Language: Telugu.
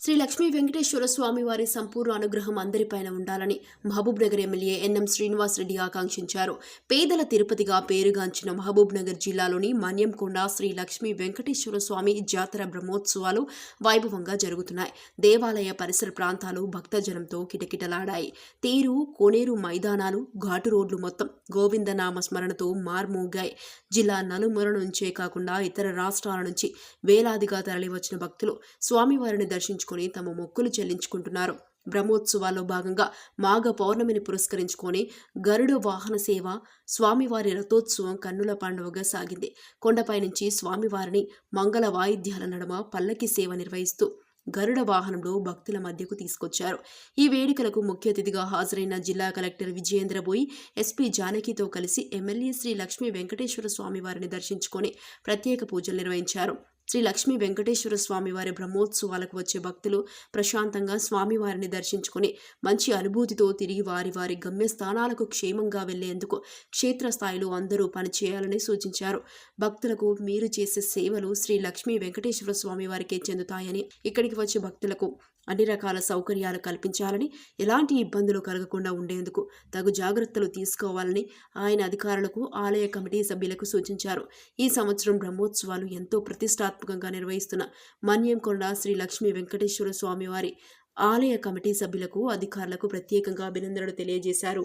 శ్రీ లక్ష్మీ వెంకటేశ్వర స్వామి వారి సంపూర్ణ అనుగ్రహం అందరిపైన ఉండాలని మహబూబ్ నగర్ ఎమ్మెల్యే ఎన్ఎం శ్రీనివాస్ రెడ్డి ఆకాంక్షించారు. పేదల తిరుపతిగా పేరుగాంచిన మహబూబ్ నగర్ జిల్లాలోని మన్యంకొండ శ్రీ లక్ష్మీ వెంకటేశ్వర స్వామి జాతర బ్రహ్మోత్సవాలు వైభవంగా జరుగుతున్నాయి. దేవాలయ పరిసర ప్రాంతాలు భక్తజనంతో కిటకిటలాడాయి. తీరు కోనేరు మైదానాలు ఘాటు రోడ్లు మొత్తం గోవిందనామ స్మరణతో మార్మోగాయి. జిల్లా నలుమూల నుంచే కాకుండా ఇతర రాష్ట్రాల నుంచి వేలాదిగా తరలివచ్చిన భక్తులు స్వామివారిని దర్శించుకుని తమ మొక్కులు చెల్లించుకుంటున్నారు. బ్రహ్మోత్సవాల్లో భాగంగా మాఘ పౌర్ణమిని పురస్కరించుకొని గరుడ వాహన సేవ స్వామివారి రథోత్సవం కన్నుల పండువగా సాగింది. కొండపై నుంచి స్వామివారిని మంగళ వాయిద్యాల నడుమ పల్లకి సేవ నిర్వహిస్తూ గరుడ వాహనంలో భక్తుల మధ్యకు తీసుకొచ్చారు. ఈ వేడుకలకు ముఖ్య అతిథిగా హాజరైన జిల్లా కలెక్టర్ విజయేంద్ర బోయి ఎస్పీ జానకితో కలిసి ఎమ్మెల్యే శ్రీ లక్ష్మీ వెంకటేశ్వర స్వామి వారిని దర్శించుకొని ప్రత్యేక పూజలు నిర్వహించారు. శ్రీ లక్ష్మీ వెంకటేశ్వర స్వామి వారి బ్రహ్మోత్సవాలకు వచ్చే భక్తులు ప్రశాంతంగా స్వామివారిని దర్శించుకొని మంచి అనుభూతితో తిరిగి వారి వారి గమ్యస్థానాలకు క్షేమంగా వెళ్ళేందుకు క్షేత్రస్థాయిలో అందరూ పనిచేయాలని సూచించారు. భక్తులకు మీరు చేసే సేవలు శ్రీ లక్ష్మీ వెంకటేశ్వర స్వామి వారికే చెందుతాయని ఇక్కడికి వచ్చే భక్తులకు అన్ని రకాల సౌకర్యాలు కల్పించాలని ఎలాంటి ఇబ్బందులు కలగకుండా ఉండేందుకు తగు జాగ్రత్తలు తీసుకోవాలని ఆయన అధికారులకు ఆలయ కమిటీ సభ్యులకు సూచించారు. ఈ సంవత్సరం బ్రహ్మోత్సవాలు ఎంతో ప్రతిష్టాత్మకంగా నిర్వహిస్తున్న మన్యంకొండ శ్రీ లక్ష్మీ వెంకటేశ్వర స్వామివారి ఆలయ కమిటీ సభ్యులకు అధికారులకు ప్రత్యేకంగా అభినందనలు తెలియజేశారు.